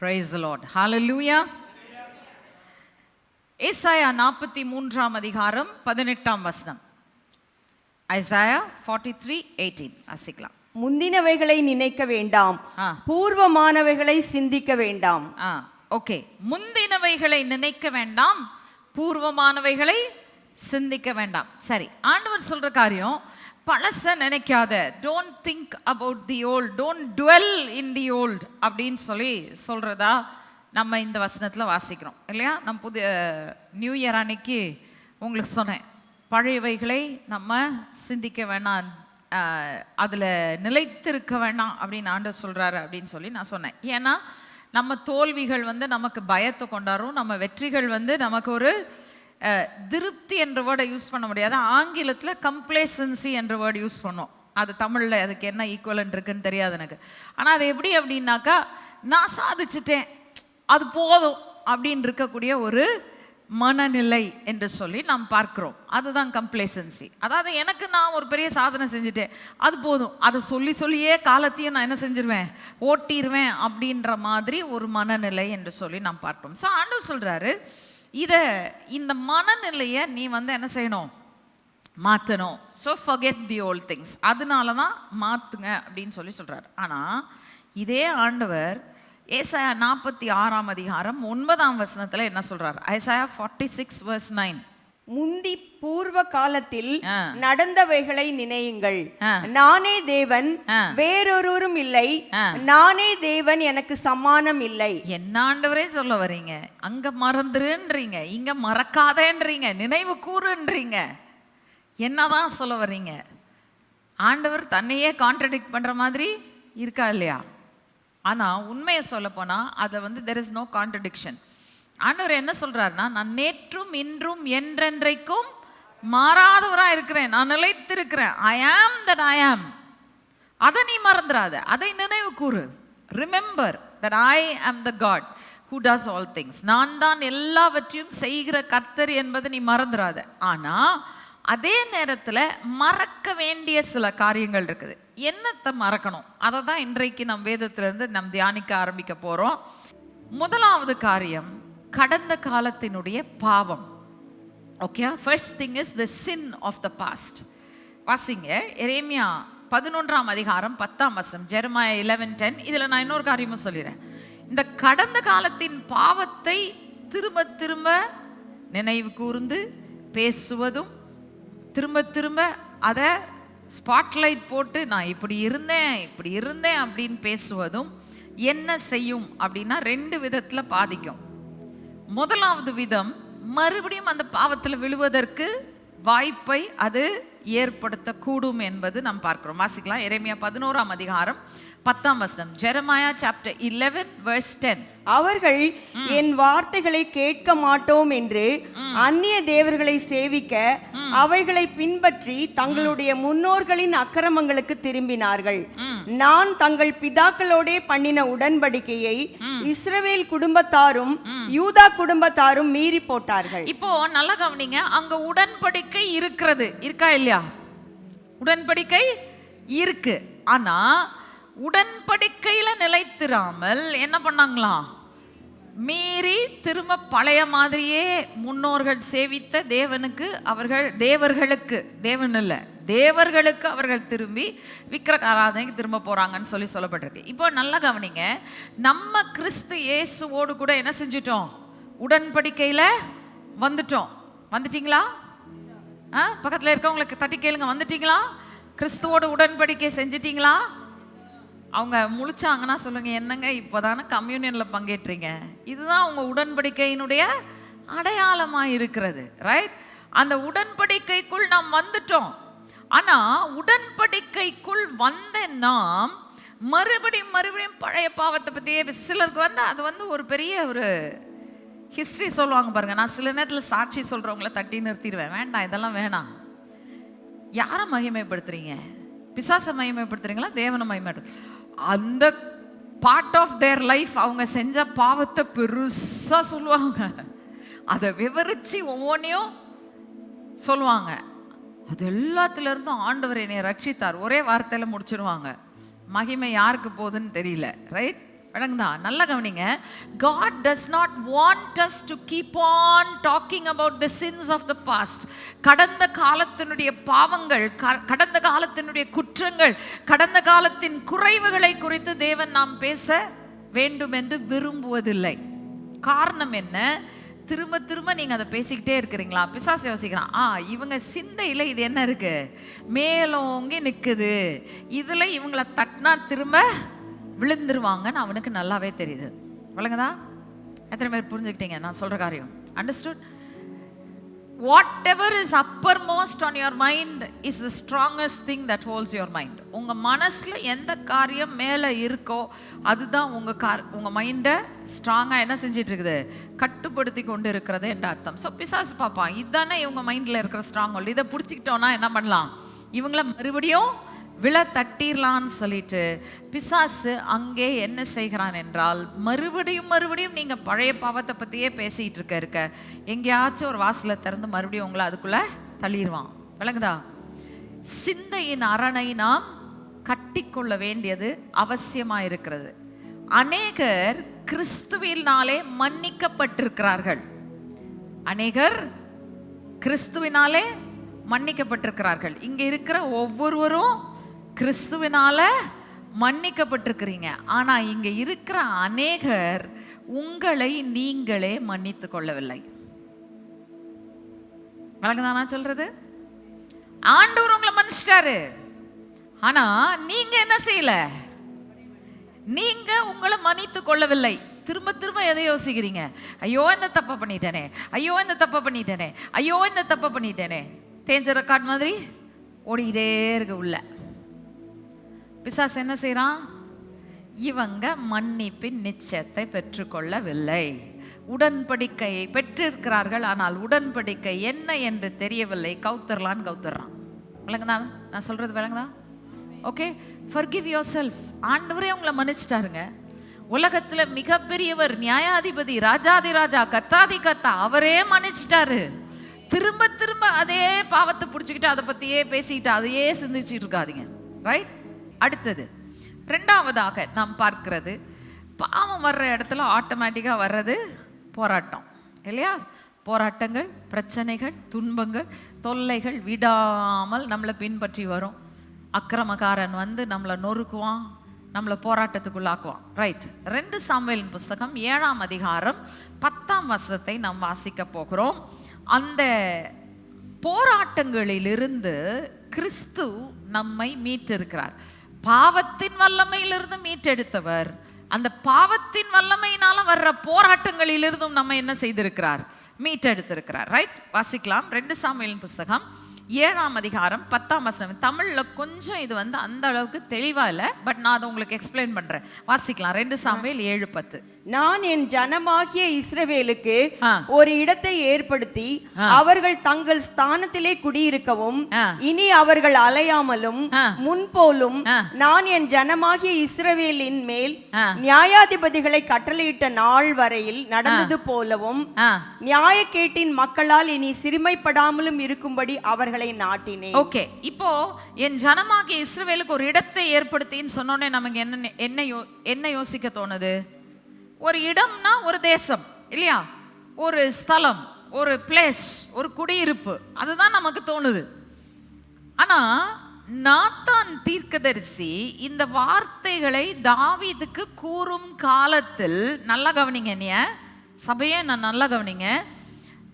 Price Lord ஹalleluya ஏசாயா நாற்பத்தி மூன்றாம் அதிகாரம் பதினெட்டாம் வசனம். ஐசாயா ஃபார்ட்டி த்ரீ எயிட்டீன் வாசிக்கலாம். முந்தினவைகளை நினைக்க வேண்டாம். பூர்வமானவைகளை சிந்திக்க வேண்டாம். ஓகே. முந்தினவைகளை நினைக்க வேண்டாம். பூர்வமானவைகளை சிந்திக்க வேண்டாம். சரி ஆண்டவர் சொல்ற காரியம் பழச நினைக்காத. Don't think about the old don't dwell in the old அப்படின்னு சொல்லி சொல்கிறதா நம்ம இந்த வசனத்தில் வாசிக்கிறோம். இல்லையா? நம்ம புது நியூ இயர் அன்னைக்கு உங்களுக்கு சொன்னேன். பழையவைகளை நம்ம சிந்திக்க வேணாம். அதில் நிலைத்திருக்க வேணாம் அப்படின்னு ஆண்டு சொல்கிறாரு அப்படின்னு சொல்லி நான் சொன்னேன். ஏன்னா நம்ம தோல்விகள் வந்து நமக்கு பயத்தை கொண்டாடும். நம்ம வெற்றிகள் வந்து நமக்கு ஒரு திருப்தி என்ற வேர்டை யூஸ் பண்ண முடியாது. ஆங்கிலத்தில் கம்ப்ளேசன்சி என்ற வேர்டு யூஸ் பண்ணோம். அது தமிழில் அதுக்கு என்ன ஈக்குவலன்ட் இருக்குன்னு தெரியாது எனக்கு. ஆனால் அது எப்படி அப்படின்னாக்கா நான் சாதிச்சிட்டேன். அது போதும் அப்படின்னு இருக்கக்கூடிய ஒரு மனநிலை என்று சொல்லி நாம் பார்க்கிறோம். அதுதான் கம்ப்ளேசன்சி அதாவது எனக்கு நான் ஒரு பெரிய சாதனை செஞ்சுட்டேன். அது போதும். அதை சொல்லி சொல்லியே காலத்தையும் நான் என்ன செஞ்சிருவேன்? ஓட்டிடுவேன் அப்படின்ற மாதிரி ஒரு மனநிலை என்று சொல்லி நாம் பார்க்கிறோம். ஸோ ஆண்டு சொல்கிறாரு இதை இந்த மனநிலையை நீ வந்து என்ன செய்யணும்? மாற்றணும் so forget the old things அதனால தான் மாற்றுங்க அப்படின்னு சொல்லி சொல்கிறார் ஆனால் இதே ஆண்டவர் ஏசாயா நாற்பத்தி ஆறாம் அதிகாரம் ஒன்பதாம் வசனத்தில் என்ன சொல்கிறார் Isaiah forty six verse nine முந்தி பூர்வ காலத்தில். நடந்தவைகளை நினையுங்கள். நானே தேவன். வேறொருவரும் இல்லை. நானே தேவன் எனக்கு சமானம் இல்லை. என்ன ஆண்டவரே சொல்ல வர்றீங்க அங்க மறந்துருன்றீங்க. இங்க மறக்காதேன்றீங்க. நினைவு கூறுன்றீங்க. என்னதான் சொல்ல வர்றீங்க ஆண்டவர் தன்னையே கான்ட்ரடிக்ட் பண்ற மாதிரி இருக்கா இல்லையா? ஆனா உண்மையை சொல்ல போனா அதை வந்து தெர் இஸ் நோ கான்ட்ரடிக்ஷன் ஆண்டவர் என்ன சொல்கிறாருன்னா நான் நேற்றும் இன்றும் என்றென்றைக்கும் மாறாதவராக இருக்கிறேன். நான் நிலைத்திருக்கிறேன். ஐ ஆம் தட் ஐ ஆம் அதை நீ மறந்துடாத அதை நினைவு கூறு. Remember that I am the God who does all things நான் தான் எல்லாவற்றையும் செய்கிற கர்த்தர் என்பதை நீ மறந்துடாத ஆனால் அதே நேரத்தில் மறக்க வேண்டிய சில காரியங்கள் இருக்குது. என்னத்தை மறக்கணும்? அதை தான் இன்றைக்கு நம் வேதத்திலிருந்து நம் தியானிக்க ஆரம்பிக்க போகிறோம் முதலாவது காரியம் கடந்த காலத்தினுடைய பாவம். Okay first thing is the sin of the past வாசிங்க எரேமியா பதினொன்றாம் அதிகாரம் பத்தாம் வசனம் ஜெரமாயா இலவன் டென் இதில் நான் இன்னொரு காரியமும் சொல்லிடுறேன். இந்த கடந்த காலத்தின் பாவத்தை திரும்ப திரும்ப நினைவு கூர்ந்து பேசுவதும் திரும்ப திரும்ப அதை ஸ்பாட்லைட் போட்டு நான் இப்படி இருந்தேன் இப்படி இருந்தேன் அப்படின்னு பேசுவதும் என்ன செய்யும் அப்படின்னா ரெண்டு விதத்தில் பாதிக்கும். முதலாவது விதம் மறுபடியும் அந்த பாவத்தில் விழுவதற்கு வாய்ப்பை அது ஏற்படுத்தக்கூடும் என்பது நாம் பார்க்கிறோம். வாசிக்கலாம். எரேமியா பதினோராம் அதிகாரம் பத்தாம் வசனம் Jeremiah chapter eleven verse ten அவர்கள் என் வார்த்தைகளை கேட்க மாட்டோம் என்று அந்நிய தேவர்களை சேவிக்க அவைகளை பின்பற்றி தங்களுடைய முன்னோர்களின் அக்கிரமங்களுக்கு திரும்பினார்கள். நான் தங்கள் பிதாக்களோடே பண்ணின உடன்படிக்கையை இஸ்ரவேல் குடும்பத்தாரும் யூதா குடும்பத்தாரும் மீறி போட்டார்கள். இப்போ நல்லா கவனிங்க அங்க உடன்படிக்கை இருக்கிறது இருக்கா இல்லையா? உடன்படிக்கை இருக்கு. ஆனா உடன்படிக்கையில நிலைத்திராமல் என்ன பண்ணாங்களாம் மீறி திரும்ப பழைய மாதிரியே முன்னோர்கள் சேவித்த தேவனுக்கு அவர்கள் தேவர்களுக்கு தேவன் இல்லை தேவர்களுக்கு அவர்கள் திரும்பி விக்கிரக ஆராதனைக்கு திரும்ப போகிறாங்கன்னு சொல்லி சொல்லப்பட்டிருக்கு. இப்போ நல்லா கவனிங்க நம்ம கிறிஸ்து இயேசுவோடு கூட என்ன செஞ்சிட்டோம்? உடன்படிக்கையில் வந்துட்டோம். வந்துட்டீங்களா? ஆ பக்கத்தில் இருக்கவங்களுக்கு தட்டி கேளுங்க வந்துட்டீங்களா? கிறிஸ்துவோட உடன்படிக்கை செஞ்சிட்டீங்களா? அவங்க முழிச்சாங்கன்னா சொல்லுங்க என்னங்க இப்போதானே கம்யூனியனில் பங்கேற்றீங்க? இதுதான் அவங்க உடன்படிக்கையினுடைய அடையாளமாக இருக்கிறது ரைட் அந்த உடன்படிக்கைக்குள் நாம் வந்துட்டோம். ஆனால் உடன்படிக்கைக்குள் வந்த நாம் மறுபடியும் மறுபடியும் பழைய பாவத்தை பற்றியே சிலருக்கு வந்து அது வந்து ஒரு பெரிய ஒரு ஹிஸ்ட்ரி சொல்லுவாங்க பாருங்க. நான் சில நேரத்தில் சாட்சி சொல்கிறவங்கள தட்டி நிறுத்திடுவேன். வேண்டாம் இதெல்லாம் வேணாம். யாரை மகிமைப்படுத்துறீங்க? பிசாசை மகிமைப்படுத்துறீங்களா? தேவனை மகிமைப்படுத்து அந்த பார்ட் ஆஃப் தேர் லைஃப் அவங்க செஞ்ச பாவத்தை பெருசாக சொல்லுவாங்க. அதை விவரித்து ஒவ்வொன்றையும் சொல்லுவாங்க. அது எல்லாத்துலேருந்தும் ஆண்டவர் என்னை ரட்சித்தார். ஒரே வார்த்தையில் முடிச்சிடுவாங்க மகிமை யாருக்கு போகுதுன்னு தெரியல ரைட் வழங்குதா நல்லா கவனிங்க. God does not want us to keep on talking about the sins of the past கடந்த காலத்தினுடைய பாவங்கள் க- கடந்த காலத்தினுடைய குற்றங்கள் கடந்த காலத்தின் குறைவுகளை குறித்து தேவன் நாம் பேச வேண்டும் என்று விரும்புவதில்லை. காரணம் என்ன? திரும்ப திரும்ப நீங்க அதை பேசிக்கிட்டே இருக்கிறீங்களா? பிசாசு யோசிக்கிறான் ஆ இவங்க சிந்தையில இது என்ன இருக்கு? மேலோங்கி நிக்குது. இதுல இவங்களை தட்டினா திரும்ப விழுந்துருவாங்கன்னு அவனுக்கு நல்லாவே தெரியுது. விளங்குதா? எத்தனை பேர் புரிஞ்சுக்கிட்டீங்க? நான் சொல்ற காரியம். Understood whatever is uppermost on your mind is the strongest thing that holds your mind உங்கள் மனசில் எந்த காரியம் மேலே இருக்கோ அதுதான் உங்கள் கார் உங்கள் மைண்டை ஸ்ட்ராங்காக என்ன செஞ்சிட்டு இருக்குது கட்டுப்படுத்தி கொண்டு இருக்கிறது என்ற அர்த்தம். ஸோ பிசாசு பார்ப்பான் இதுதானே இவங்க மைண்டில் இருக்கிற ஸ்ட்ராங் ஹோல்டு இதை பிடிச்சிக்கிட்டோன்னா என்ன பண்ணலாம்? இவங்கள மறுபடியும் விழ தட்டிடலான்னு சொல்லிட்டு பிசாசு அங்கே என்ன செய்கிறான் என்றால் மறுபடியும் மறுபடியும் நீங்கள் பழைய பாவத்தை பற்றியே பேசிகிட்டு இருக்க இருக்க. எங்கேயாச்சும் ஒரு வாசலை திறந்து மறுபடியும் உங்களை அதுக்குள்ளே தள்ளிடுவான் விளங்குதா? சிந்தையின் அரணை நாம் கட்டிக்கொள்ள வேண்டியது அவசியமாக இருக்கிறது. அநேகர் கிறிஸ்துவினாலே மன்னிக்கப்பட்டிருக்கிறார்கள். அநேகர் கிறிஸ்துவினாலே மன்னிக்கப்பட்டிருக்கிறார்கள். இங்கே இருக்கிற ஒவ்வொருவரும் கிறிஸ்துவினால மன்னிக்கப்பட்டிருக்கிறீங்க. ஆனா இங்க இருக்கிற அநேகர் உங்களை நீங்களே மன்னித்து கொள்ளவில்லை. நான் சொல்றது? ஆண்டவர் உங்களை மன்னிச்சிட்டாரு. ஆனா நீங்க என்ன செய்யல? நீங்க உங்களை மன்னித்து கொள்ளவில்லை. திரும்ப திரும்ப எதை யோசிக்கிறீங்க? ஐயோ இந்த தப்பை பண்ணிட்டேனே. ஐயோ இந்த தப்பை பண்ணிட்டேனே. ஐயோ இந்த தப்பை பண்ணிட்டேனே. தேஞ்ச ரெக்கார்ட் மாதிரி ஓடிக்கிட்டே இருக்கு உள்ள. பிசாஸ் என்ன செய்கிறான் இவங்க மன்னிப்பின் நிச்சயத்தை பெற்றுக்கொள்ளவில்லை. உடன்படிக்கையை பெற்றிருக்கிறார்கள் ஆனால் உடன்படிக்கை என்ன என்று தெரியவில்லை. கவுத்தரலான்னு கவுத்தர்றான். விளங்குதா? நான் சொல்றது விளங்குதா? ஓகே. ஃபர்கிவ் யோர் செல்ஃப் ஆண்டவரே உங்களை மன்னிச்சிட்டாருங்க. உலகத்தில் மிகப்பெரியவர் நியாயாதிபதி ராஜாதி ராஜா கத்தாதி கத்தா அவரே மன்னிச்சிட்டாரு. திரும்ப திரும்ப அதே பாவத்தை பிடிச்சிக்கிட்டு அதை பற்றியே பேசிக்கிட்டு அதையே சிந்திச்சுட்டு இருக்காதீங்க. ரைட் அடுத்தது ரெண்டாவதாக நாம் பார்க்கிறது பாவம் வர்ற இடத்துல ஆட்டோமேட்டிக்காக வர்றது போராட்டம் இல்லையா? போராட்டங்கள் பிரச்சனைகள் துன்பங்கள் தொல்லைகள் விடாமல் நம்மளை பின்பற்றி வரும். அக்கிரமக்காரன் வந்து நம்மளை நொறுக்குவான் நம்மளை போராட்டத்துக்குள்ளாக்குவான். ரைட் ரெண்டு சாமுவேலின் புஸ்தகம் ஏழாம் அதிகாரம் பத்தாம் வசத்தை நாம் வாசிக்க போகிறோம். அந்த போராட்டங்களிலிருந்து கிறிஸ்து நம்மை மீட்டிருக்கிறார். பாவத்தின் வல்லமையிலிருந்து மீட்டெடுத்தவர். அந்த பாவத்தின் வல்லமையினால வர்ற போராட்டங்களிலிருந்தும் நம்ம என்ன செய்திருக்கிறார்? மீட்டெடுத்திருக்கிறார். ரைட் வாசிக்கலாம். ரெண்டு சாமியலின் புஸ்தகம் ஏழாம் அதிகாரம் பத்தாம் வசனம். தமிழில் கொஞ்சம் இது வந்து அந்த அளவுக்கு தெளிவாக இல்லை பட் நான் அதை உங்களுக்கு எக்ஸ்பிளைன் பண்ணுறேன் வாசிக்கலாம். ரெண்டு சாமியல் ஏழு பத்து. நான் என் ஜனமாகிய இஸ்ரவேலுக்கு. ஒரு இடத்தை ஏற்படுத்தி அவர்கள் தங்கள் ஸ்தானத்திலே குடியிருக்கவும். இனி அவர்கள் அலையாமலும். முன்போலும். நான் என் ஜனமாகிய இஸ்ரவேலின் மேல். நியாயாதிபதிகளை கட்டளையிட்ட நாள் வரையில் நடந்தது போலவும் நியாயக்கேட்டின் மக்களால் இனி சிறுமைப்படாமலும் இருக்கும்படி அவர்களை நாட்டினேன் ஓகே இப்போ என் ஜனமாகிய இஸ்ரவேலுக்கு ஒரு இடத்தை ஏற்படுத்தின்னு சொன்னோன்னே நமக்கு என்ன என்ன யோ என்ன யோசிக்க தோணுது ஒரு இடம்னா ஒரு தேசம் இல்லையா? ஒரு ஸ்தலம் ஒரு பிளேஸ் ஒரு குடியிருப்பு. அதுதான் நமக்கு தோணுது. ஆனா நாத்தான் தீர்க்கதரிசி இந்த வார்த்தைகளை தாவீதுக்கு கூறும் காலத்தில் நல்லா கவனிங்க நீ சபையே நான் நல்லா கவனிங்க.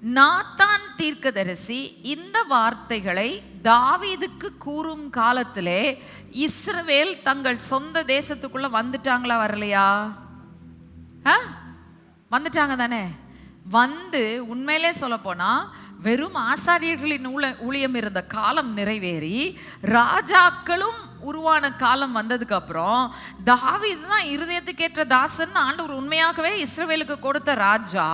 நாத்தான் தீர்க்கதரிசி இந்த வார்த்தைகளை தாவீதுக்கு கூறும் காலத்திலே இஸ்ரவேல் தங்கள் சொந்த தேசத்துக்குள்ள வந்துட்டாங்களா வரலையா? ஆ? வந்துட்டாங்க தானே வந்து உண்மையிலே சொல்ல வெறும் ஆசாரியர்களின் ஊழ ஊழியம் இருந்த காலம் நிறைவேறி ராஜாக்களும் உருவான காலம் வந்ததுக்கு அப்புறம் தாவீது தான் இருதயத்துக்கேற்ற தாசன் ஆண்டவர் உண்மையாகவே இஸ்ரவேலுக்கு கொடுத்த ராஜா.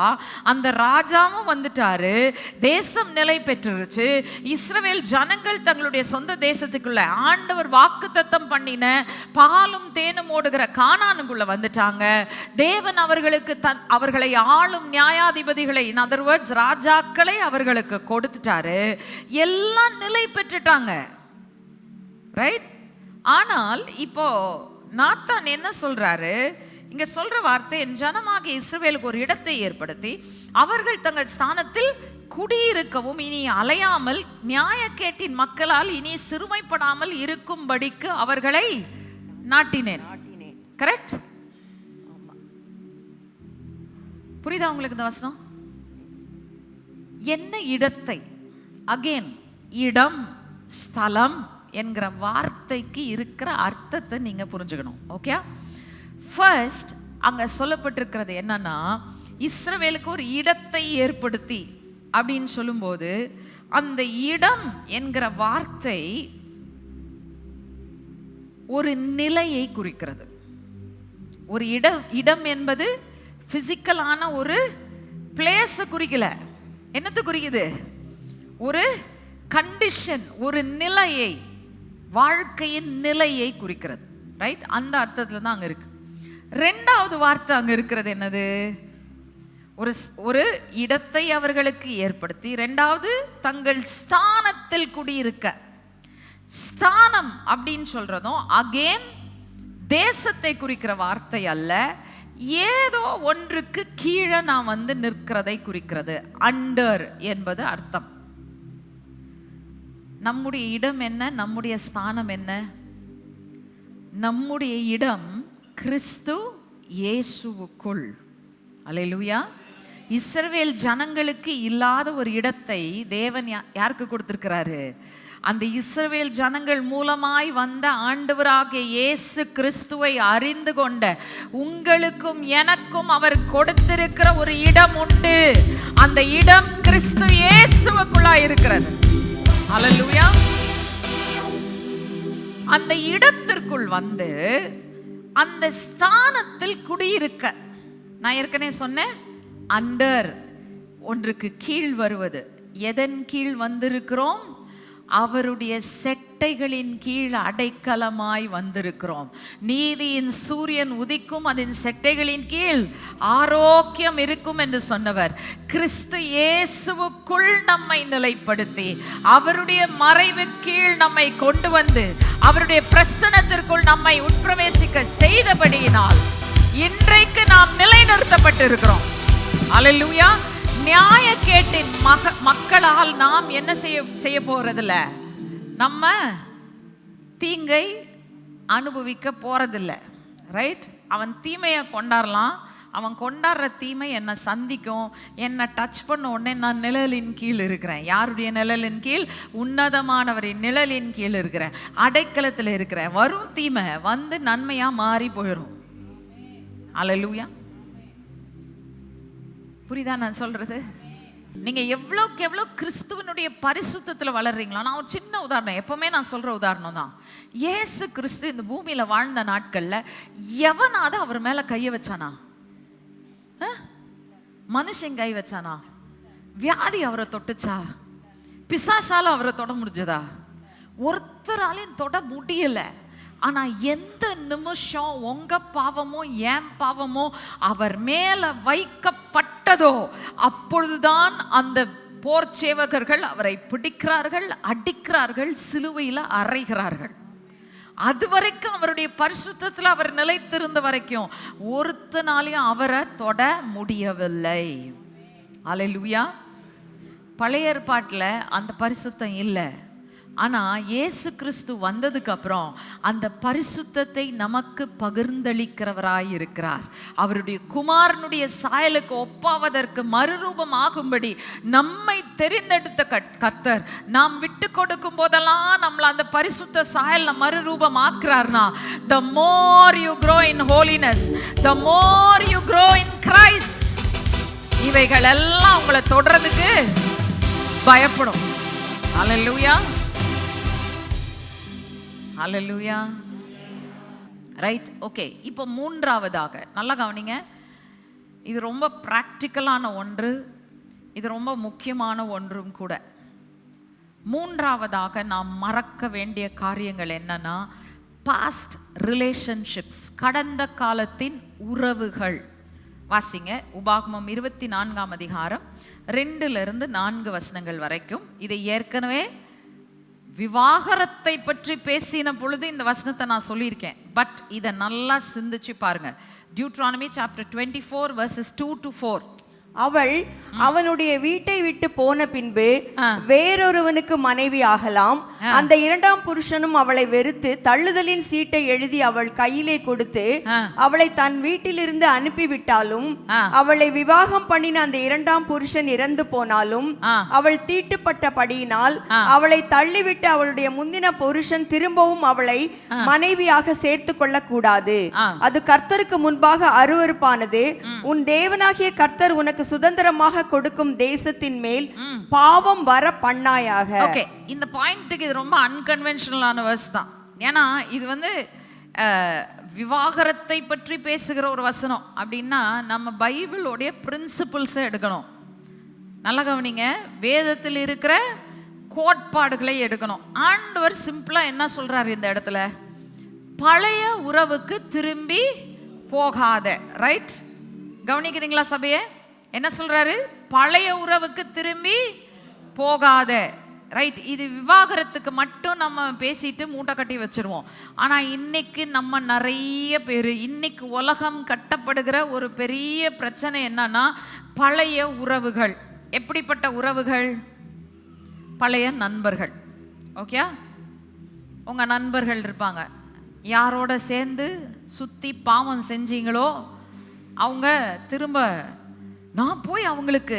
அந்த ராஜாவும் வந்துட்டாரு. தேசம் நிலை பெற்றுருச்சு. இஸ்ரவேல் ஜனங்கள் தங்களுடைய சொந்த தேசத்துக்குள்ள ஆண்டவர் வாக்கு தத்தம் பண்ணின பாலும் தேனும் ஓடுகிற காணானுக்குள்ள வந்துட்டாங்க. தேவன் அவர்களுக்கு தன் அவர்களை ஆளும் நியாயாதிபதிகளை இன் அதர் வேர்ட்ஸ் ராஜாக்களை அவர்களுக்கு கொடுத்துட்டாரு. எல்லாம் நிலை பெற்றுட்டாங்க. ரைட் ஆனால் இப்போ நாத்தான் என்ன சொல்றாரு? இங்க சொல்ற வார்த்தை என் ஜனமாகிய இஸ்ரவேலுக்கு ஒரு இடத்தை ஏற்படுத்தி அவர்கள் தங்கள் ஸ்தானத்தில் குடியிருக்கவும் இனி அலையாமல் நியாயக்கேட்டின் மக்களால் இனி சிறுமைப்படாமல் இருக்கும்படிக்கு அவர்களை நாட்டினேன். நாட்டினேன் கரெக்ட் புரியுதா உங்களுக்கு இந்த வசனம்? என்ன இடத்தை? அகெயின் இடம் ஸ்தலம் என்கிற வார்த்தைக்கு இருக்கிற அர்த்தத்தை நீங்கள் புரிஞ்சுக்கணும் ஓகே ஃபர்ஸ்ட் அங்கே சொல்லப்பட்டிருக்கிறது என்னன்னா இஸ்ரவேலுக்கு ஒரு இடத்தை ஏற்படுத்தி அப்படின்னு சொல்லும்போது அந்த இடம் என்கிற வார்த்தை ஒரு நிலையை குறிக்கிறது. ஒரு இடம் இடம் என்பது ஃபிசிக்கலான ஒரு பிளேஸை குறிக்கல. என்னத்தை குறிக்குது? ஒரு கண்டிஷன் ஒரு நிலையை வாழ்க்கையின் நிலையை குறிக்கிறது. ரைட் அந்த அர்த்தத்தில் தான் அங்கே இருக்கு. ரெண்டாவது வார்த்தை அங்கே இருக்கிறது என்னது? ஒரு ஸ்- ஒரு இடத்தை அவர்களுக்கு ஏற்படுத்தி ரெண்டாவது தங்கள் ஸ்தானத்தில் குடியிருக்க. ஸ்தானம் அப்படின்னு சொல்றதும் அகேன் தேசத்தை குறிக்கிற வார்த்தை அல்ல. ஏதோ ஒன்றுக்கு கீழே நான் வந்து நிற்கிறதை குறிக்கிறது. அண்டர் என்பது அர்த்தம். நம்முடைய இடம் என்ன? நம்முடைய ஸ்தானம் என்ன? நம்முடைய இடம் கிறிஸ்து இயேசுவுக்குள். அலையலுயா இஸ்ரவேல் ஜனங்களுக்கு இல்லாத ஒரு இடத்தை தேவன் யா- யாருக்கு கொடுத்திருக்கிறாரு? அந்த இஸ்ரவேல் ஜனங்கள் மூலமாய் வந்த ஆண்டவராகிய இயேசு கிறிஸ்துவை அறிந்து கொண்ட உங்களுக்கும் எனக்கும் அவர் கொடுத்திருக்கிற ஒரு இடம் உண்டு. அந்த இடம் கிறிஸ்து இயேசுவுக்குள்ளாய் இருக்கிறது அல்லேலூயா அந்த இடத்திற்குள் வந்து அந்த ஸ்தானத்தில் குடியிருக்க. நான் ஏற்கனவே சொன்னேன் அண்டர் ஒன்றுக்கு கீழ் வருவது. எதன் கீழ் வந்திருக்கிறோம்? அவருடைய செட்டைகளின் கீழ் அடைக்கலமாய் வந்திருக்கிறோம். நீதியின் சூரியன் உதிக்கும் அதன் செட்டைகளின் கீழ் ஆரோக்கியம் இருக்கும் என்று சொன்னவர். கிறிஸ்து இயேசுவுக்குள் நம்மை நிலைப்படுத்தி அவருடைய மறைவு கீழ் நம்மை கொண்டு வந்து அவருடைய பிரசனத்திற்குள் நம்மை உட்பிரவேசிக்க செய்தபடியினால் இன்றைக்கு நாம் நிலைநிறுத்தப்பட்டிருக்கிறோம். அல்லேலூயா நியாய கேட்டின் மக மக்களால் நாம் என்ன செய்ய செய்ய போறதில்ல. நம்ம தீங்கை அனுபவிக்க போறதில்ல. ரைட் அவன் தீமையை கொண்டாடலாம் அவன் கொண்டாடுற தீமை என்னை சந்திக்கும். என்னை டச் பண்ண உடனே நான் நிழலின் கீழ் இருக்கிறேன். யாருடைய நிழலின் கீழ்? உன்னதமானவரின் நிழலின் கீழ் இருக்கிறேன். அடைக்கலத்தில் இருக்கிறேன். வரும் தீமை வந்து நன்மையாக மாறி போயிடும் அலலூயா புரியுதா நான் சொல்றது? நீங்க எவ்வளோக்கு எவ்வளோ கிறிஸ்துவனுடைய பரிசுத்தத்துல வளர்றீங்களோ நான் ஒரு சின்ன உதாரணம் எப்பவுமே நான் சொல்ற உதாரணம் தான். இயேசு கிறிஸ்து இந்த பூமியில வாழ்ந்த நாட்கள்ல எவனாவது அவர் மேல கைய வச்சானா? மனுஷன் கை வச்சானா? வியாதி அவரை தொட்டுச்சா? பிசாசால அவரை தொட முடிஞ்சதா? ஒருத்தராலையும் தொட முடியலை. ஆனா எந்த நிமிஷம் உங்க பாவமோ என் பாவமோ அவர் மேல வைக்கப்பட்டதோ அப்பொழுதுதான் அந்த போர் சேவகர்கள் அவரை பிடிக்கிறார்கள் அடிக்கிறார்கள் சிலுவையில் அறைகிறார்கள். அது வரைக்கும் அவருடைய பரிசுத்தத்தில் அவர் நிலைத்திருந்த வரைக்கும் ஒருத்தனாலையும் அவரை தொட முடியவில்லை. அலைலுயா பழைய ஏற்பாட்டில் அந்த பரிசுத்தம் இல்லை. ஆனால் இயேசு கிறிஸ்து வந்ததுக்கு அப்புறம் அந்த பரிசுத்தத்தை நமக்கு பகிர்ந்தளிக்கிறவராய் இருக்கிறார் அவருடைய குமாரனுடைய சாயலுக்கு ஒப்பாவதற்கு மறுரூபம் ஆகும்படி நம்மை தெரிந்தெடுத்த கர்த்தர். நாம் விட்டு கொடுக்கும் போதெல்லாம் நம்மளை அந்த பரிசுத்த சாயல்ல மறுரூபம் ஆக்குறார்னா the more you grow in holiness the more you grow in Christ இவைகள் எல்லாம் உங்களை தொடர்றதுக்கு பயப்படும். அல்லேலூயா அல்லேலூயா ரைட் ஓகே இப்போ மூன்றாவதாக நல்லா கவனிங்க. இது ரொம்ப ப்ராக்டிக்கலான ஒன்று. இது ரொம்ப முக்கியமான ஒன்றும் கூட. மூன்றாவதாக நாம் மறக்க வேண்டிய காரியங்கள் என்னன்னா பாஸ்ட் ரிலேஷன்ஷிப்ஸ் கடந்த காலத்தின் உறவுகள். வாசிங்க உபாகமம் இருபத்தி நான்காம் அதிகாரம் ரெண்டுலேருந்து நான்கு வசனங்கள் வரைக்கும் இதை ஏற்கனவே விவாகரத்தை பற்றி பேசின பொழுது இந்த வசனத்தை நான் சொல்லியிருக்கேன். பட் இதை நல்லா சிந்திச்சு பாருங்க. Deuteronomy chapter twenty four verses two to four அவள் அவனுடைய வீட்டை விட்டு போன பின்பு. வேறொருவனுக்கு மனைவி ஆகலாம் அந்த இரண்டாம் புருஷனும் அவளை வெறுத்து தள்ளுதலின் சீட்டை எழுதி அவள் கையிலே கொடுத்து. அவளை தன் வீட்டிலிருந்து அனுப்பிவிட்டாலும். அவளை விவாகம் பண்ணின அந்த இரண்டாம் புருஷன் இறந்து போனாலும். அவள் தீட்டுப்பட்டபடியினால். அவளை தள்ளிவிட்டு அவளுடைய முந்தின புருஷன் திரும்பவும் அவளை மனைவியாக சேர்த்து கொள்ளக் கூடாது. அது கர்த்தருக்கு முன்பாக அருவருப்பானது உன் தேவனாகிய கர்த்தர் உனக்கு சுதந்திரமாக கொடுக்கும் தேசத்தின் மேல் பாவம் வர பண்ணாயாக. ஓகே இந்த பாயிண்ட்டுக்கு இது ரொம்ப அன்கன்வென்ஷனலான வேர்ஸ் தான். ஏன்னா இது வந்து விவாகரத்தை பற்றி பேசுகிற ஒரு வசனம். அப்படின்னா நம்ம பைபிளோடைய பிரின்சிபிள்ஸை எடுக்கணும். நல்லா கவனிங்க. வேதத்தில் இருக்கிற கோட்பாடுகளை எடுக்கணும். ஆண்டவர் சிம்பிளா என்ன சொல்றாரு இந்த இடத்துல? பழைய உறவுக்கு திரும்பி போகாத. ரைட் கவனிக்கிறீங்களா சபையே? என்ன சொல்றாரு? பழைய உறவுக்கு திரும்பி போகாத. ரைட் இது விவாகரத்துக்கு மட்டும் நம்ம பேசிட்டு மூட்டை கட்டி வச்சிருவோம். ஆனா இன்னைக்கு நம்ம நிறைய பேர் இன்னைக்கு உலகம் கட்டப்படுகிற ஒரு பெரிய பிரச்சனை என்னன்னா பழைய உறவுகள். எப்படிப்பட்ட உறவுகள்? பழைய நண்பர்கள். ஓகே உங்க நண்பர்கள் இருப்பாங்க. யாரோட சேர்ந்து சுத்தி பாவம் செஞ்சீங்களோ அவங்க திரும்ப நான் போய் அவங்களுக்கு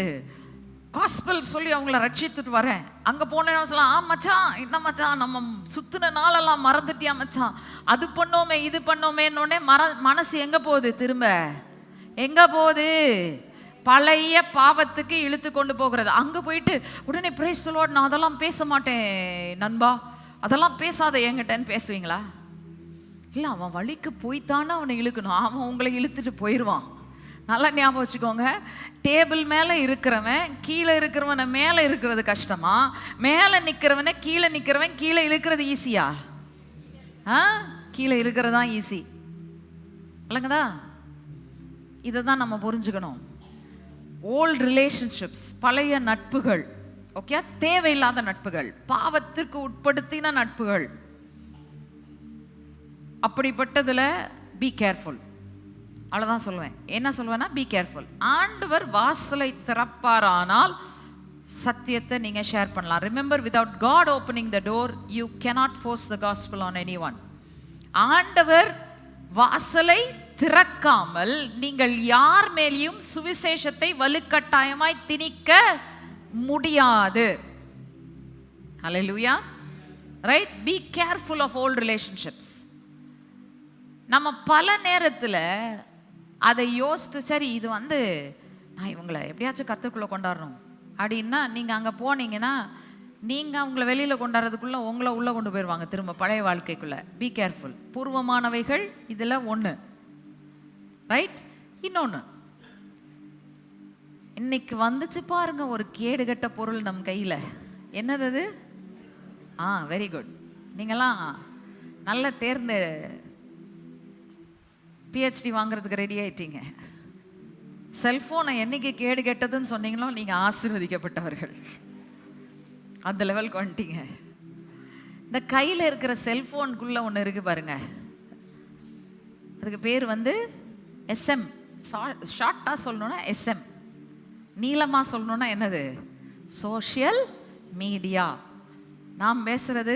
காஸ்பல் சொல்லி அவங்கள ரட்சித்துட்டு வரேன். அங்கே போனேன்னு சொல்லலாம் ஆ மச்சான் என்ன மச்சான் நம்ம சுற்றின நாளெல்லாம் மறந்துட்டியா மச்சான்? அது பண்ணோமே இது பண்ணோமேன்னொடனே மர மனசு எங்கே போகுது திரும்ப? எங்கே போகுது? பழைய பாவத்துக்கு இழுத்து கொண்டு போகிறது. அங்கே போயிட்டு உடனே பிரேஸ் சொல்லுவாட் நான் அதெல்லாம் பேச மாட்டேன் நண்பா. அதெல்லாம் பேசாத என்கிட்டன்னு பேசுவீங்களா? இல்லை அவன் வழிக்கு போய்த்தானே அவனை இழுக்கணும். அவன் உங்களை இழுத்துட்டு போயிடுவான் நல்லா ஞாபகம் வச்சுக்கோங்க. டேபிள் மேலே இருக்கிறவன் கீழே இருக்கிறவனை மேலே இருக்கிறது கஷ்டமா? மேலே நிற்கிறவனை கீழே நிற்கிறவன் கீழே இழுக்கிறது ஈஸியா ஆ? கீழே இருக்கிறது தான் ஈஸி இல்லைங்கதா இதை தான் நம்ம புரிஞ்சுக்கணும். ஓல்ட் ரிலேஷன்ஷிப்ஸ் பழைய நட்புகள் ஓகே தேவையில்லாத நட்புகள் பாவத்திற்கு உட்படுத்தின நட்புகள். அப்படிப்பட்டதில் பி கேர்ஃபுல் அவ்வளோதான் சொல்லுவேன். என்ன சொல்லுவேன்னா பி கேர்ஃபுல் ஆண்டவர் வாசலை திறப்பாரானால் சத்தியத்தை நீங்கள் ஷேர் பண்ணலாம். Remember without God opening the door you cannot force the gospel on anyone ஆண்டவர் வாசலை திறக்காமல் நீங்கள் யார் மேலேயும் சுவிசேஷத்தை வலுக்கட்டாயமாய் திணிக்க முடியாது. Hallelujah right be careful of old relationships நம்ம பல நேரத்தில் அதை யோசித்து சரி இது வந்து நான் இவங்களை எப்படியாச்சும் கத்துக்குள்ளே கொண்டாடணும். அப்படின்னா நீங்கள் அங்கே போனீங்கன்னா நீங்கள் அவங்கள வெளியில் கொண்டாடுறதுக்குள்ளே உங்களை உள்ளே கொண்டு போயிடுவாங்க திரும்ப பழைய வாழ்க்கைக்குள்ளே. பி கேர்ஃபுல் பூர்வமானவைகள் இதில் ஒன்று ரைட் இன்னொன்று இன்னைக்கு வந்துச்சு பாருங்க ஒரு கேடுகட்ட பொருள் நம் கையில். என்னது அது? ஆ வெரி குட் நீங்களாம் நல்ல தேர்ந்த பிஹெச்டி வாங்குறதுக்கு ரெடி ஆயிட்டீங்க. செல்ஃபோனை என்னைக்கு கேடு கெட்டதுன்னு சொன்னீங்களோ நீங்கள் ஆசீர்வதிக்கப்பட்டவர்கள். அந்த லெவலுக்கு வந்துட்டீங்க. இந்த கையில் இருக்கிற செல்ஃபோனுக்குள்ளே ஒன்று இருக்கு பாருங்க. அதுக்கு பேர் வந்து எஸ்எம் ஷார்ட்டாக சொல்லணும்னா எஸ்எம் நீளமாக சொல்லணும்னா என்னது? சோஷியல் மீடியா நாம் பேசுறது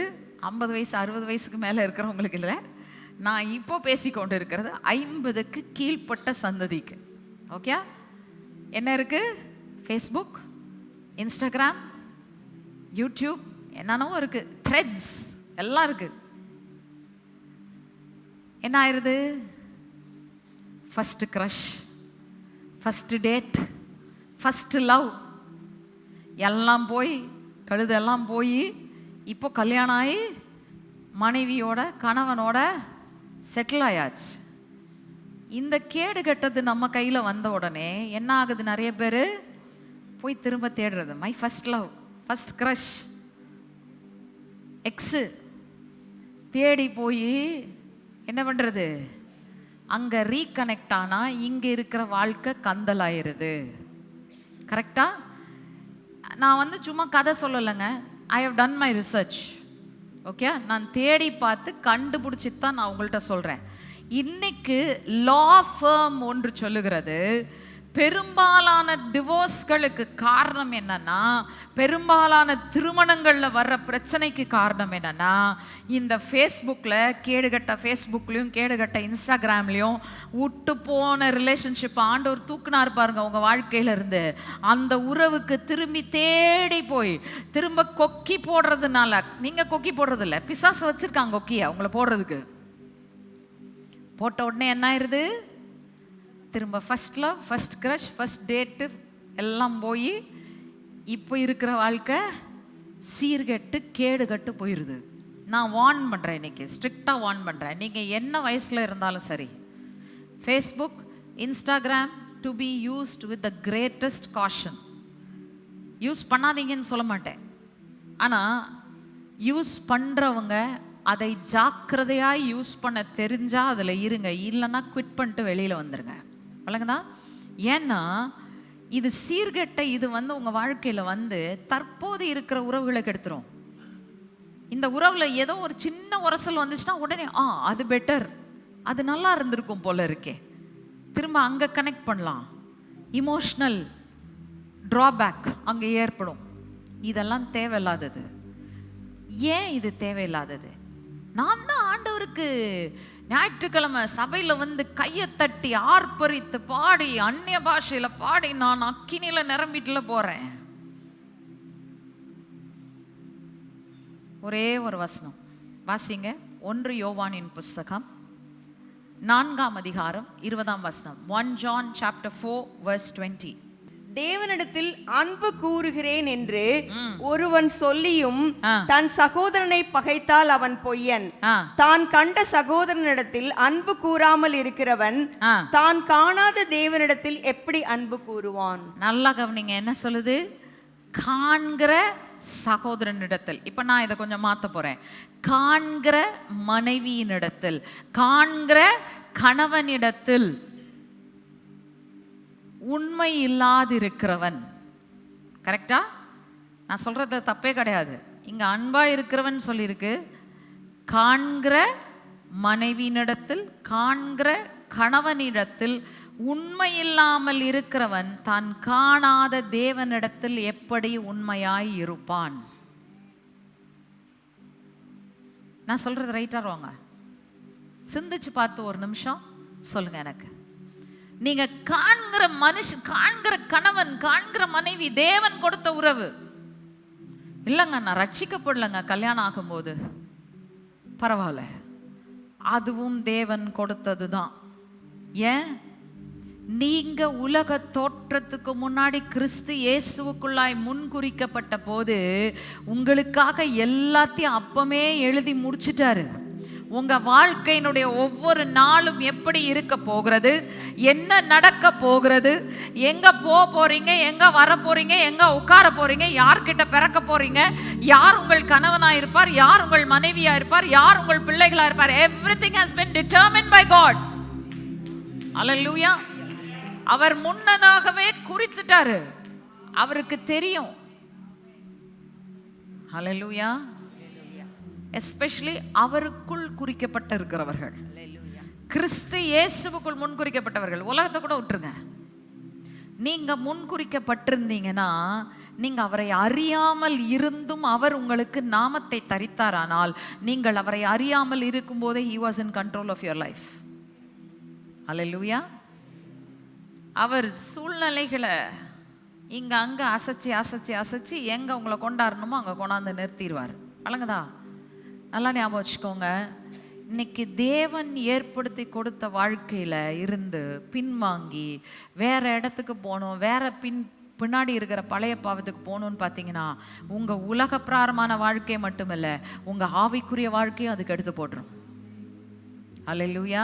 ஐம்பது வயசு அறுபது வயசுக்கு மேலே இருக்கிறவங்களுக்கு இல்லை. நான் இப்போ பேசிக்கொண்டு இருக்கிறது ஐம்பதுக்கு கீழ்ப்பட்ட சந்ததிக்கு. ஓகே என்ன இருக்கு? ஃபேஸ்புக் இன்ஸ்டாகிராம் யூடியூப் என்னென்னவோ இருக்கு. த்ரெட்ஸ் எல்லாம் இருக்கு. என்ன ஆயிருது? First crush first date first love எல்லாம் போய் கழுதெல்லாம் போய் இப்போ கல்யாணம் ஆகி மனைவியோட கணவனோட செட்டில் ஆயாச்சு. இந்த கேடு கெட்டது நம்ம கையில் வந்த உடனே என்ன ஆகுது? நிறைய பேர் போய் திரும்ப தேடுறது. My first love first crush ex தேடி போய் என்ன பண்ணுறது அங்கே ரீகனெக்ட் ஆனால் இங்கே இருக்கிற வாழ்க்கை கந்தலாயிருது. கரெக்டாக நான் வந்து சும்மா கதை சொல்லலைங்க. I have done my research okay நான் தேடி பார்த்து கண்டுபிடிச்சிட்டு தான் நான் உங்கள்கிட்ட சொல்கிறேன் இன்னைக்கு லா ஃபேம் ஒன்று சொல்லுகிறது. பெரும்பாலான டிவோர்ஸ்களுக்கு காரணம் என்னன்னா பெரும்பாலான திருமணங்களில் வர்ற பிரச்சனைக்கு காரணம் என்னன்னா இந்த ஃபேஸ்புக்கில் கேடுகட்ட ஃபேஸ்புக்லேயும் கேடுகட்ட இன்ஸ்டாகிராம்லேயும் விட்டு போன ரிலேஷன்ஷிப் ஆண்டவர் தூக்குனார் பாருங்க உங்க வாழ்க்கையிலேருந்து அந்த உறவுக்கு திரும்பி தேடி போய் திரும்ப கொக்கி போடுறதுனால நீங்கள் கொக்கி போடுறதில்ல பிசாசு வச்சுருக்காங்க கொக்கியை அவங்கள போடுறதுக்கு. போட்ட உடனே என்ன ஆயிடுது திரும்ப first love first crush first date எல்லாம் போய் இப்போ இருக்கிற வாழ்க்கை சீர்கெட்டு கேடுகட்டு போயிடுது நான் வார்ன் பண்ணுறேன் இன்றைக்கி ஸ்ட்ரிக்டாக வார்ன் பண்ணுறேன் நீங்கள் என்ன வயசில் இருந்தாலும் சரி Facebook Instagram to be used with the greatest caution use பண்ணாதீங்கன்னு சொல்ல மாட்டேன். ஆனால் யூஸ் பண்ணுறவங்க அதை ஜாக்கிரதையாக யூஸ் பண்ண தெரிஞ்சால் அதில் இருங்க. இல்லைன்னா குவிட் பண்ணிட்டு வெளியில் வந்துடுங்க வழங்குதா ஏன்னா இது சீர்கெட்ட இது வந்து உங்கள் வாழ்க்கையில் வந்து தற்போது இருக்கிற உறவுகளை கெடுத்துரும் இந்த உறவுல ஏதோ ஒரு சின்ன உரசல் வந்துச்சுன்னா உடனே ஆ அது பெட்டர் அது நல்லா இருந்திருக்கும் போல இருக்கே. திரும்ப அங்கே கனெக்ட் பண்ணலாம். இமோஷ்னல் ட்ராபேக் அங்கே ஏற்படும். இதெல்லாம் தேவையில்லாதது. ஏன் இது தேவையில்லாதது? நான் தான் ஆண்டவருக்கு ஞாயிற்றுக்கிழமை சபையில் வந்து கையை தட்டி ஆர்ப்பரித்து பாடி அந்நிய பாஷையில் பாடி நான் அக்கினியில் நிரம்பிட்டுல போகிறேன் ஒரே ஒரு வசனம். வாசிங்க. ஒன்று யோவானின் புஸ்தகம். நான்காம் அதிகாரம் இருபதாம் வசனம். One John chapter four verse twenty. தேவனிடத்தில் அன்பு கூறுகிறேன் என்று ஒருவன் சொல்லியும். தன் சகோதரனை பகைத்தால் அவன் பொய்யன். தான் கண்ட சகோதரனிடத்தில் அன்பு கூறாமல் இருக்கிறவன் தான் காணாத தேவனிடத்தில் எப்படி அன்பு கூறுவான்? நல்லா கவனிங்க என்ன சொல்லுது? காண்கிற சகோதரனிடத்தில். இப்போ நான் இதை கொஞ்சம் மாற்ற போகிறேன் காண்கிற மனைவியினிடத்தில் காண்கிற கணவனிடத்தில் உண்மை இல்லாதிருக்கிறவன். கரெக்டா நான் சொல்கிறது தப்பே கிடையாது. இங்க அன்பா இருக்கிறவன் சொல்லியிருக்கு காண்கிற மனைவியினிடத்தில் காண்கிற கணவனிடத்தில் உண்மை இல்லாமல் இருக்கிறவன் தான் காணாத தேவனிடத்தில் எப்படி உண்மையாய் இருப்பான்? நான் சொல்றது ரைட்டாக வாங்க சிந்திச்சு பார்த்து ஒரு நிமிஷம் சொல்லுங்க எனக்கு. நீங்க காண்கிற மனுஷன் காண்கிற கணவன் காண்கிற மனைவி தேவன் கொடுத்த உறவு. இல்லைங்க நான் ரட்சிக்கப்படலைங்க கல்யாணம் ஆகும்போது. பரவாயில்ல. அதுவும் தேவன் கொடுத்தது தான் ஏன்? நீங்க உலக தோற்றத்துக்கு முன்னாடி கிறிஸ்து இயேசுவுக்குள்ளாய் முன்குறிக்கப்பட்ட போது உங்களுக்காக எல்லாத்தையும் அப்பமே எழுதி முடிச்சிட்டாரு. உங்க வாழ்க்கையினுடைய ஒவ்வொரு நாளும் எப்படி இருக்க போகிறது? என்ன நடக்க போகிறது? எங்க போக போறீங்க? எங்க வர போறீங்க? எங்க உட்கார போறீங்க? யார்கிட்ட பிறக்க போறீங்க? யார் உங்கள் கணவனா இருப்பார்? யார் உங்கள் மனைவியா இருப்பார்? யார் உங்கள் பிள்ளைகளா இருப்பார்? Everything has been determine by God அல்லேலூயா அவர் முன்னதாகவே குறித்துட்டாரு. அவருக்கு தெரியும். ஹalleluya எஸ்பெஷலி அவருக்குள் குறிக்கப்பட்டு இருக்கிறவர்கள் கிறிஸ்து இயேசுவுக்குள் முன்குறிக்கப்பட்டவர்கள். உலகத்தை கூட விட்டுருங்க. நீங்க முன்குறிக்கப்பட்டிருந்தீங்கன்னா நீங்க அவரை அறியாமல் இருந்தும் அவர் உங்களுக்கு நாமத்தை தரித்தாரானால் நீங்கள் அவரை அறியாமல் இருக்கும்போதே he was in control of your life. அல்லேலூயா அவர் சூழ்நிலைகளை இங்க அங்க அசைச்சு அசைச்சு அசைச்சு எங்க உங்களை கொண்டாடணுமோ அங்க கொண்டாந்து நிறுத்திடுவார். வழங்குதா நல்லா ஞாபகம் வச்சுக்கோங்க. இன்னைக்கு தேவன் ஏற்படுத்தி கொடுத்த வாழ்க்கையில் இருந்து பின்வாங்கி வேற இடத்துக்கு போகணும் வேற பின் பின்னாடி இருக்கிற பழைய பாவத்துக்கு போகணும்னு பார்த்தீங்கன்னா உங்கள் உலக பிராரமான வாழ்க்கை மட்டுமில்லை உங்கள் ஆவிக்குரிய வாழ்க்கையும் அதுக்கு எடுத்து போட்டுரும். அல்லேலூயா